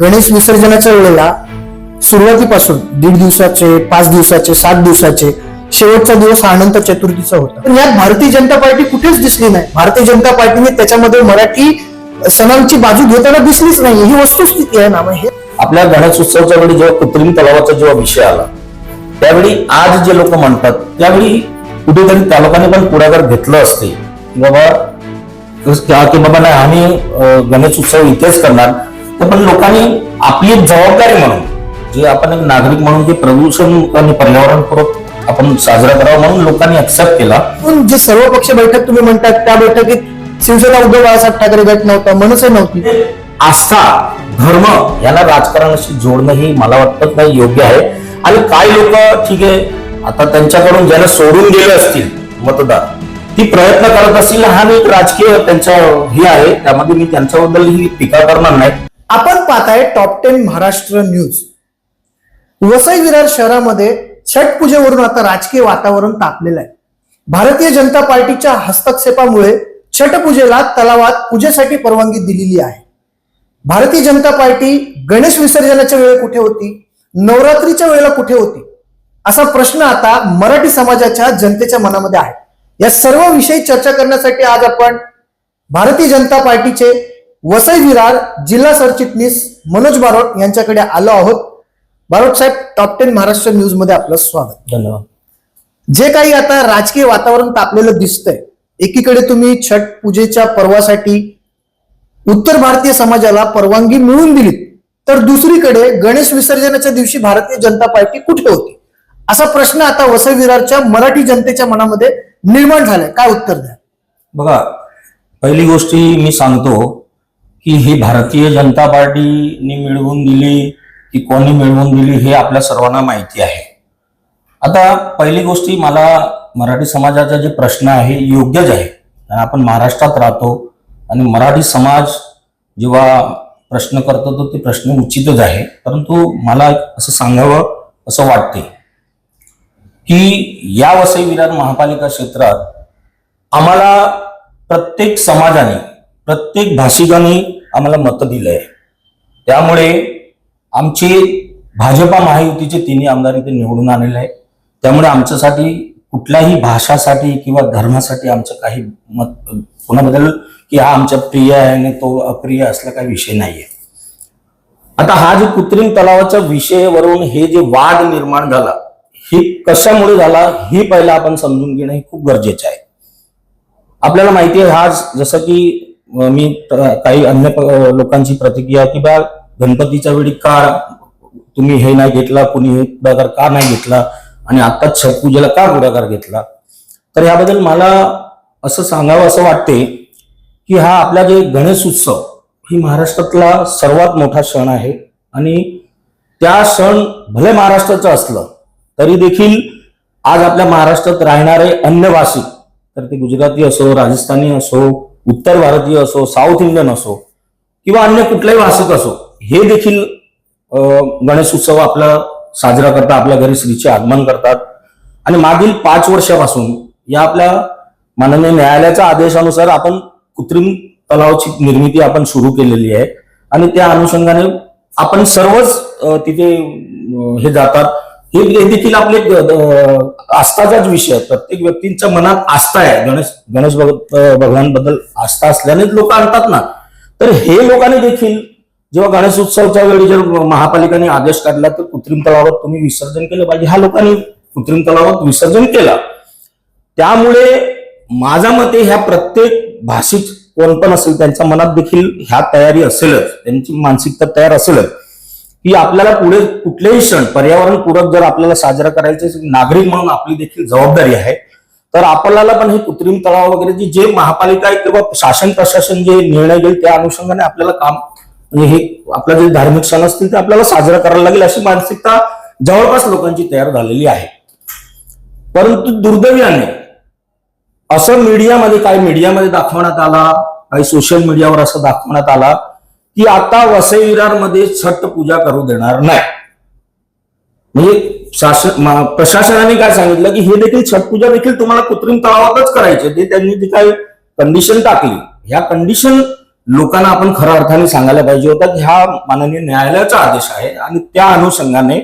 गणेश विसर्जनाच्या वेळेला सुरुवातीपासून दीड दिवसाचे पाच दिवसाचे सात दिवसाचे शेवटचा दिवस हा अनंत चतुर्थीचा होता. पण यात भारतीय जनता पार्टी कुठेच दिसली नाही. भारतीय जनता पार्टीने त्याच्यामध्ये मराठी सणांची बाजू घेताना दिसलीच नाही. ही वस्तुस्थिती आहे ना मग हे आपल्या गणेश उत्सवाच्या वेळी जेव्हा कृत्रिम तलावाचा जेव्हा विषय आला त्यावेळी आज जे लोक म्हणतात त्यावेळी कुठेतरी त्या पण पुढाकार घेतलं असते. बाबा की बाबा नाही आम्ही गणेश उत्सव इथेच करणार. तर पण लोकांनी आपली एक जबाबदारी म्हणून जे आपण एक नागरिक म्हणून जे प्रदूषण आणि पर्यावरणपूर्वक आपण साजरा करावा म्हणून लोकांनी एक्सेप्ट केला. पण जे सर्व पक्ष बैठक तुम्ही म्हणतात त्या बैठकीत शिवसेना उद्धव बाळासाहेब ठाकरे गट नव्हता मनसे नव्हती. आस्था धर्म याला राजकारणाशी जोडणं ही मला वाटत नाही योग्य आहे. आणि काही लोक ठीक आहे आता त्यांच्याकडून ज्यांना सोडून गेले असतील मतदार ती प्रयत्न करत असतील. हा मी एक राजकीय त्यांचा हे आहे त्यामध्ये मी त्यांच्याबद्दल ही टीका करणार नाही. आपण पाहताय top ten Maharashtra news Vasai Virar शहरामध्ये छठ पूजेवरून आता राजकीय वातावरण तापलेलं आहे. भारतीय जनता पार्टीच्या हस्तक्षेपामुळे छठ पूजेला तलावात पूजेसाठी परवानगी दिलेली आहे. भारतीय जनता पार्टी गणेश विसर्जनाच्या वेळी कुठे होती? नवरात्रीच्या वेळेला कुठे होती? असा प्रश्न आता मराठी समाजाच्या जनतेच्या मनामध्ये आहे. या सर्व विषयी चर्चा करण्यासाठी आज आपण भारतीय जनता पार्टीचे वसई विरार जिल्हा सरचिटणीस मनोज बारोट यांच्याकडे आलो आहोत. बारोट साहेब टॉप टेन महाराष्ट्र न्यूजमध्ये आपलं स्वागत. धन्यवाद. जे काही आता राजकीय वातावरण तापलेलं दिसतंय एकीकडे तुम्ही छठ पूजेच्या पर्वासाठी उत्तर भारतीय समाजाला परवानगी मिळवून दिलीत तर दुसरीकडे गणेश विसर्जनाच्या दिवशी भारतीय जनता पार्टी कुठे होती? असा प्रश्न आता वसई विरारच्या मराठी जनतेच्या मनामध्ये निर्माण झालाय. काय उत्तर द्या बघा पहिली गोष्टी मी सांगतो की ही भारतीय जनता पार्टीने मिळवून दिली की कोणी मिळवून दिली हे आपल्या सर्वांना माहिती आहे. आता पहिली गोष्टी मला मराठी समाजाचा जे प्रश्न आहे योग्यच आहे. कारण आपण महाराष्ट्रात राहतो आणि मराठी समाज जेव्हा प्रश्न करतो तर ते प्रश्न उचितच आहे. परंतु मला असं सांगावं असं वाटते की या वसई विरार महापालिका क्षेत्रात आम्हाला प्रत्येक समाजाने प्रत्येक भाषिकाने आम्हाला मतं दिलं आहे त्यामुळे आमची भाजपा महायुतीचे तिन्ही आमदार इथे निवडून आलेले आहे त्यामुळे आमच्यासाठी कुठल्याही भाषासाठी किंवा धर्मासाठी आमचं काही मत कोणाबद्दल की हा आमच्या प्रिय आहे आणि तो अप्रिय असला काही विषय नाहीये. आता हा जो कृत्रिम तलावाच्या विषयावरून हे जे वाद निर्माण झाला हे कशामुळे झाला हे पहिला आपण समजून घेणं हे खूप गरजेचं आहे. आपल्याला माहिती आहे हा जसं की मी काही अन्य लोकांची प्रतिक्रिया की बा गणपतीच्या वेळी का तुम्ही हे नाही घेतला कुणी हे पुढाकार का नाही घेतला आणि आत्ताच छठ पूजेला का पुढाकार घेतला? तर याबद्दल मला असं सांगावं असं वाटते की हा आपला जे गणेश उत्सव ही महाराष्ट्रातला सर्वात मोठा सण आहे. आणि त्या सण भले महाराष्ट्राचं असलं तरी देखील आज आपल्या महाराष्ट्रात राहणारे अन्य भाषिक तर ते गुजराती असो राजस्थानी असो उत्तर भारतीय असो साऊथ इंडियन असो किंवा अन्य कुठलाही भाषिक असो हे देखील गणेश उत्सव आपला साजरा करतात आपल्या घरी श्रीचे आगमन करतात. आणि मागील पाच वर्षापासून या आपल्या माननीय न्यायालयाच्या आदेशानुसार आपण कृत्रिम तलावाची निर्मिती आपण सुरू केलेली आहे. आणि त्या अनुषंगाने आपण सर्वच तिथे हे जातात. हे देखील आपले अं, आस्थाचाच विषय आहे. प्रत्येक व्यक्तींच्या मनात आस्था आहे. गणेश गणेश भगवानबद्दल आस्था असल्यानेच लोक आणतात ना. तर हे लोकांनी देखील जेव्हा गणेश उत्सवच्या वेळी जर महापालिकेने आदेश काढला तर कृत्रिम तलावात तुम्ही विसर्जन केलं पाहिजे. ह्या लोकांनी कृत्रिम तलावात विसर्जन केलं. त्यामुळे माझ्या मते ह्या प्रत्येक भाषिक कोण पण असेल त्यांच्या मनात देखील ह्या तयारी असेलच. त्यांची मानसिकता तयार असेलच. की आपल्याला पुढे कुठलेही सण पर्यावरण पूरक जर आपल्याला साजरा करायचे असेल, नागरिक म्हणून आपली देखील जबाबदारी आहे तर आपल्याला पण हे कृत्रिम तलाव वगैरे जी जे महापालिका आहे किंवा शासन प्रशासन जे निर्णय घेईल त्या अनुषंगाने आपल्याला काम म्हणजे हे आपलं जे धार्मिक सण असतील ते आपल्याला साजरा करायला लागेल अशी मानसिकता जवळपास लोकांची तयार झालेली आहे. परंतु दुर्दैवाने असं मीडियामध्ये काही मीडियामध्ये दाखवण्यात आला काही सोशल मीडियावर असं दाखवण्यात आला की आता वसई विरारमध्ये छठ पूजा करू देणार नाही. म्हणजे शासन प्रशासनाने काय सांगितलं की हे देखील छठ पूजा देखील तुम्हाला कृत्रिम तलावातच करायचे ते त्यांनी ती काही कंडिशन टाकली ह्या कंडिशन लोकांना आपण खऱ्या अर्थाने सांगायला पाहिजे होता की हा माननीय न्यायालयाचा आदेश आहे आणि त्या अनुषंगाने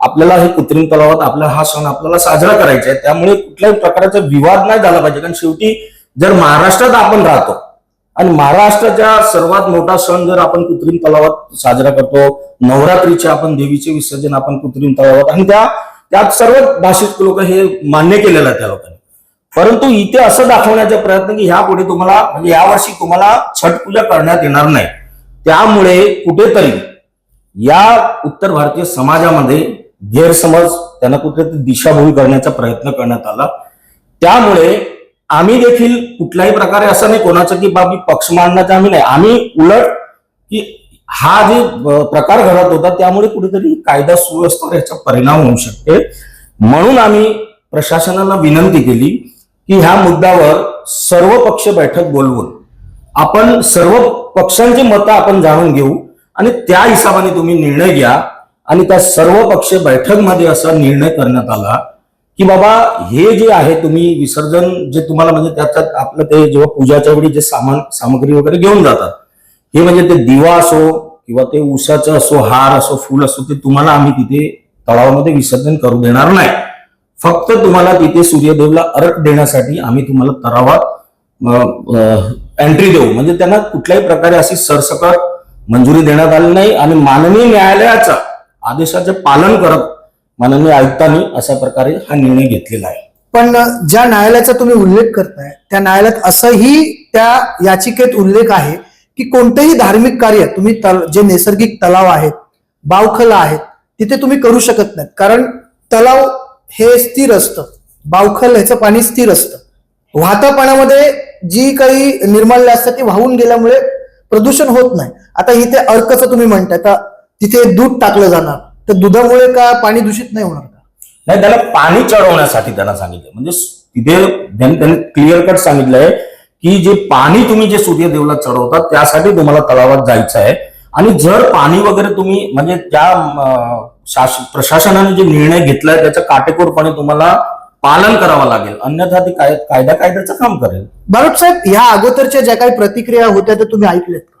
आपल्याला हे कृत्रिम तलावात आपला हा सण आपल्याला साजरा करायचा आहे. त्यामुळे कुठल्याही प्रकारचा विवाद नाही झाला पाहिजे. कारण शेवटी जर महाराष्ट्रात आपण राहतो आणि महाराष्ट्राचा सर्वात मोठा सण जर आपण कृत्रिम तलावात साजरा करतो नवरात्रीचे आपण देवीचे विसर्जन आपण कृत्रिम तलावात आणि त्या त्यात सर्व भाषिक लोक हे मान्य केलेलं आहे त्या लोकांनी. परंतु इथे असं दाखवण्याचा प्रयत्न की ह्या पुढे तुम्हाला म्हणजे यावर्षी तुम्हाला छठ पूजा करण्यात येणार नाही. त्यामुळे कुठेतरी या उत्तर भारतीय समाजामध्ये गैरसमज त्यांना कुठेतरी दिशाभूल करण्याचा प्रयत्न करण्यात आला. त्यामुळे आम्ही देखील कुठल्याही प्रकारे असं नाही कोणाचं की बाबी पक्ष मांडण्याचा आम्ही नाही. आम्ही उलट की हा जे प्रकार घडत होता त्यामुळे कुठेतरी कायदा सुव्यवस्थेवर याचा परिणाम होऊ शकते. म्हणून आम्ही प्रशासनाला विनंती केली की ह्या मुद्द्यावर सर्व पक्ष बैठक बोलवून आपण सर्व पक्षांची मतं आपण जाणून घेऊ आणि त्या हिशोबाने तुम्ही निर्णय घ्या आणि त्या सर्व पक्ष बैठकमध्ये असा निर्णय करण्यात आला. की बाबा हे जे आहे तुम्ही विसर्जन जे तुम्हाला म्हणजे त्याच्यात आपलं ते जेव्हा पूजाच्या वेळी जे सामान सामग्री वगैरे घेऊन जातात हे म्हणजे ते दिवा असो किंवा ते उसाचं असो हार असो फुल असो ते तुम्हाला आम्ही तिथे तळावामध्ये विसर्जन करू देणार नाही. फक्त तुम्हाला तिथे सूर्यदेवला अर्घ देण्यासाठी आम्ही तुम्हाला तरावात एंट्री देऊ. म्हणजे त्यांना कुठल्याही प्रकारे अशी सरसकट मंजुरी देण्यात आली नाही आणि माननीय न्यायालयाचा आदेशाचे पालन करत माननीय आयुक्तांनी अशा प्रकारे हा निर्णय घेतलेला आहे. पण ज्या न्यायालयाचा तुम्ही उल्लेख करताय त्या न्यायालयात असंही त्या याचिकेत उल्लेख आहे की कोणतेही धार्मिक कार्य तुम्ही तल- जे नैसर्गिक तलाव आहेत बावखला आहेत तिथे तुम्ही करू शकत नाहीत. कारण तलाव हे स्थिर असतं बावखल ह्याचं पाणी स्थिर असतं. वाहत्या पाण्यामध्ये जी काही निर्माल्य असतात ती वाहून गेल्यामुळे प्रदूषण होत नाही. आता इथे अर्कचं तुम्ही म्हणताय तर तिथे दूध टाकलं जाणार. तर दुधामुळे का पाणी दूषित नाही होणार का? नाही त्याला पाणी चढवण्यासाठी त्यांना सांगितलं. म्हणजे तिथे त्यांनी क्लिअर कट सांगितलंय की जे पाणी तुम्ही जे सूर्यदेवला चढवता त्यासाठी तुम्हाला तलावात जायचं आहे. आणि जर पाणी वगैरे तुम्ही म्हणजे त्या प्रशासनाने जे निर्णय घेतलाय त्याचं काटेकोरपणे तुम्हाला पालन करावं लागेल. अन्यथा ते काय कायदा कायद्याचं काम करेल. बारोट साहेब ह्या अगोदरच्या ज्या काही प्रतिक्रिया होत्या त्या तुम्ही ऐकल्यात का?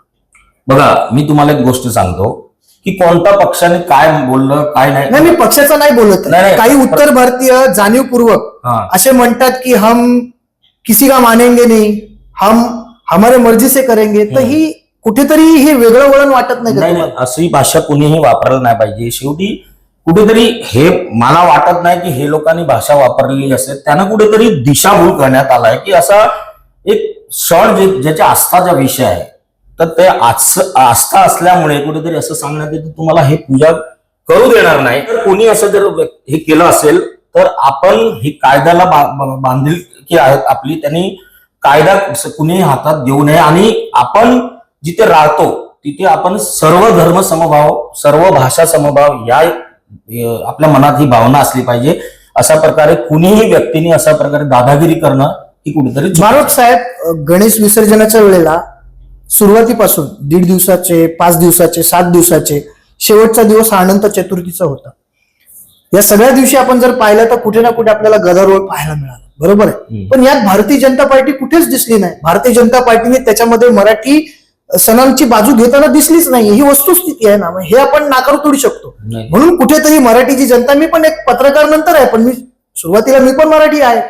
बघा मी तुम्हाला एक गोष्ट सांगतो. की कोणत्या पक्षाने काय बोललं काय नाही. नाही मी पक्षाचा नाही बोलत. नाही, नाही. काही उत्तर भारतीय जाणीवपूर्वक हा. असे म्हणतात की हम किसी का मानेंगे नहीं हम हमारे मर्जी से करेंगे. तर ही कुठेतरी हे वेगळं वळण वाटत नाही का नाही तुम्हाला? नाही अशी भाषा कुणीही वापरायला नाही पाहिजे. शेवटी कुठेतरी हे मला वाटत नाही की हे लोकांनी भाषा वापरलेली असेल. त्यांना कुठेतरी दिशाभूल करण्यात आलाय की असा एक जे ज्याच्या आस्थाचा विषय आहे. तर ते आस्था असल्यामुळे कुठेतरी असं सांगण्यात येतं तुम्हाला हे पूजा करू देणार नाही. तर कोणी असं जर हे केलं असेल तर आपण ही कायद्याला बांधील की आहेत आपली त्यांनी कायदा कुणीही हातात देऊ नये. आणि आपण जिथे राहतो तिथे आपण सर्व धर्म समभाव सर्व भाषा समभाव या आपल्या मनात ही भावना असली पाहिजे. अशा प्रकारे कुणीही व्यक्तीने अशा प्रकारे दादागिरी करणं ही कुठेतरी चुकीचं साहेब गणेश विसर्जनाच्या वेळेला सुरुवातीपासून दीड दिवसाचे पाच दिवसाचे सात दिवसाचे शेवटचा दिवस हा अनंत चतुर्थीचा होता. या सगळ्या दिवशी आपण जर पाहिलं तर कुठे ना कुठे आपल्याला गदारोळ पाहायला मिळाला. बरोबर आहे. पण यात भारतीय जनता पार्टी कुठेच दिसली नाही. भारतीय जनता पार्टीने त्याच्यामध्ये मराठी सणांची बाजू घेताना दिसलीच नाही. ही वस्तुस्थिती आहे ना हे आपण नाकारू तोडू शकतो. म्हणून कुठेतरी मराठीची जनता मी पण एक पत्रकार नंतर आहे पण मी सुरुवातीला मी पण मराठी आहे.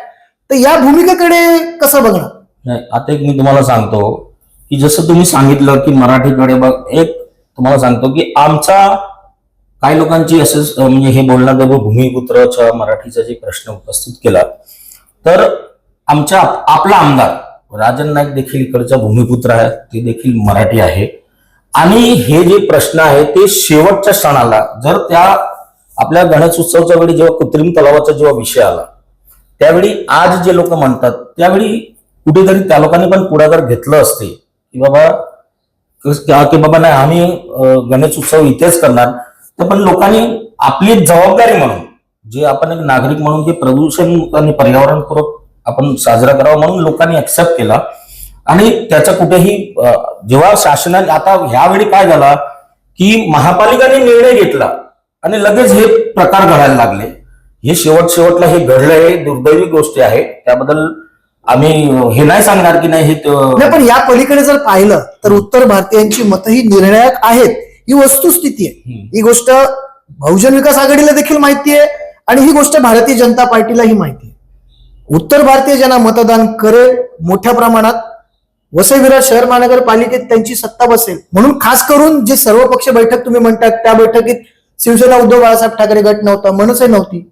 तर या भूमिकेकडे कसं बघणार? नाही आता एक मी तुम्हाला सांगतो. की जसं तुम्ही सांगितलं की मराठीकडे बघ एक तुम्हाला सांगतो की आमचा काही लोकांची असंच म्हणजे हे बोलणार जर भूमिपुत्राच्या मराठीचा जे प्रश्न उपस्थित केला तर आमच्या आपला आमदार राजन नाईक देखील इकडचा भूमिपुत्र आहे ते देखील मराठी आहे. आणि हे जे प्रश्न आहे ते शेवटच्या क्षणाला जर त्या आपल्या गणेश उत्सवच्या वेळी जेव्हा कृत्रिम तलावाचा जेव्हा विषय आला त्यावेळी आज जे लोक म्हणतात त्यावेळी कुठेतरी त्या लोकांनी पण पुढाकार घेतलं असते. की बाबा की बाबा नाही आम्ही गणेश उत्सव इथेच करणार. तर पण लोकांनी आपली जबाबदारी म्हणून जे आपण एक नागरिक म्हणून जे प्रदूषण आणि पर्यावरणपूरक आपण साजरा करावा म्हणून लोकांनी ऍक्सेप्ट केला. आणि त्याचा कुठेही जेव्हा शासनाने आता ह्यावेळी काय झाला की महापालिकाने निर्णय घेतला आणि लगेच हे प्रकार घडायला लागले. हे शेवट शेवटला हे घडलं हे दुर्दैवी गोष्टी आहे त्याबद्दल आम्ही हे नाही सांगणार की नाही हे नाही पण या पलीकडे जर पाहिलं तर उत्तर भारतीयांची मतं ही निर्णायक आहेत ही वस्तुस्थिती आहे. ही गोष्ट बहुजन विकास आघाडीला देखील माहिती आहे आणि ही गोष्ट भारतीय जनता पार्टीलाही माहिती आहे. उत्तर भारतीय ज्यांना मतदान करेल मोठ्या प्रमाणात वसई विरार शहर महानगरपालिकेत त्यांची सत्ता बसेल. म्हणून खास करून जे सर्व पक्ष बैठक तुम्ही म्हणतात त्या बैठकीत शिवसेना उद्धव बाळासाहेब ठाकरे गट नव्हता मनसे नव्हती.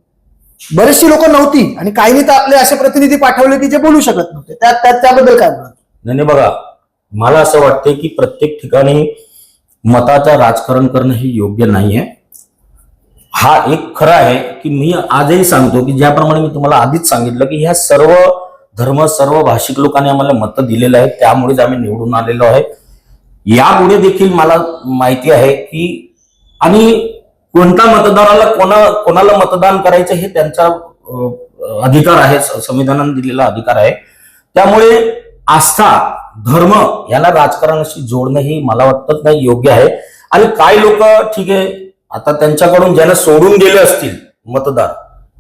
बरेचशी लोक नव्हती आणि काहींनी तर आपले असे प्रतिनिधी पाठवले की जे बोलू शकत नव्हते. त्या त्याबद्दल काय म्हणत नाही नाही बघा मला असं वाटतंय की प्रत्येक ठिकाणी मताचं राजकारण करणं हे योग्य नाहीये. हा एक खरं आहे की मी आजही सांगतो की ज्याप्रमाणे मी तुम्हाला आधीच सांगितलं की ह्या सर्व धर्म सर्व भाषिक लोकांनी आम्हाला मतं दिलेलं आहे त्यामुळेच आम्ही निवडून आलेलो आहे. यापुढे देखील मला माहिती आहे की आणि कोणत्या मतदाराला कोणा कोणाला मतदान करायचं हे त्यांचा अधिकार आहे संविधानाने दिलेला अधिकार आहे. त्यामुळे आस्था धर्म याला राजकारणाशी जोडणं ही मला वाटत नाही योग्य आहे. आणि काही लोक ठीक आहे आता त्यांच्याकडून ज्यांना सोडून गेले असतील मतदार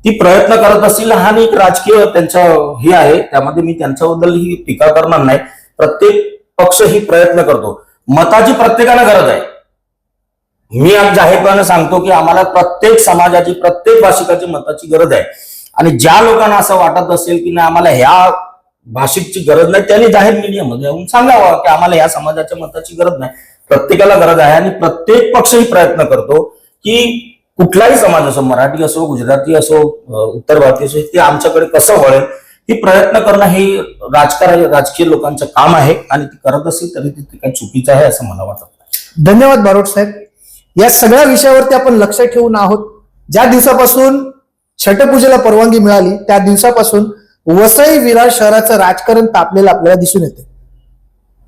ती प्रयत्न करत असतील. हा एक राजकीय त्यांचा हे आहे. त्यामध्ये मी त्यांच्याबद्दल ही टीका करणार नाही. प्रत्येक पक्ष ही प्रयत्न करतो. मताची प्रत्येकाला गरज आहे. मी आज जाहीरपणे सांगतो की आम्हाला प्रत्येक समाजाची प्रत्येक भाषिकाची मताची गरज आहे. आणि ज्या लोकांना असं वाटत असेल की नाही आम्हाला ह्या भाषिकची गरज नाही त्यांनी जाहीर मीडियामध्ये येऊन सांगावं की आम्हाला ह्या समाजाच्या मताची गरज नाही. प्रत्येकाला गरज आहे आणि प्रत्येक पक्षही प्रयत्न करतो की कुठलाही समाज असो मराठी असो गुजराती असो उत्तर भारतीय असो ते आमच्याकडे कसं वळेल ही प्रयत्न करणं हे राजकारण राजकीय लोकांचं काम आहे. आणि ते करत असेल तरी ते काही चुकीचं आहे असं मला वाटत. धन्यवाद बारोट साहेब. या सगळ्या विषयावरती आपण लक्ष ठेवून आहोत. ज्या दिवसापासून छटपूजेला परवानगी मिळाली त्या दिवसापासून वसई विरार शहराचं राजकारण तापलेलं आपल्याला दिसून येते.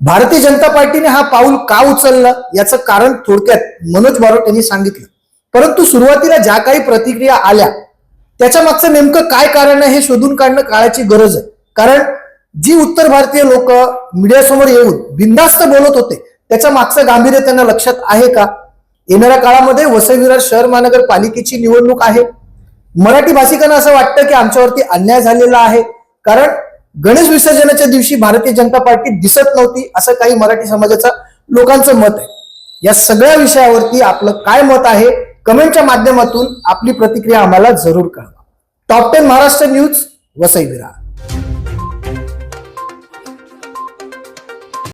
भारतीय जनता पार्टीने हा पाऊल का उचललं याचं कारण थोडक्यात मनोज बारोट यांनी सांगितलं. परंतु सुरुवातीला ज्या काही प्रतिक्रिया आल्या त्याच्या मागचं नेमकं काय कारण आहे हे शोधून काढणं काळाची गरज आहे. कारण जी उत्तर भारतीय लोक मीडियासमोर येऊन बिंदास्त बोलत होते त्याच्या मागचं गांभीर्य त्यांना लक्षात आहे का? येणाऱ्या काळामध्ये वसईविरार शहर महानगरपालिकेची निवडणूक आहे. मराठी भाषिकांना असं वाटतं की आमच्यावरती अन्याय झालेला आहे. कारण गणेश विसर्जनाच्या दिवशी भारतीय जनता पार्टी दिसत नव्हती असं काही मराठी समाजाचा लोकांचं मत आहे. या सगळ्या विषयावरती आपलं काय मत आहे कमेंटच्या माध्यमातून आपली प्रतिक्रिया आम्हाला जरूर कळवा. Top ten Maharashtra news Vasai Virar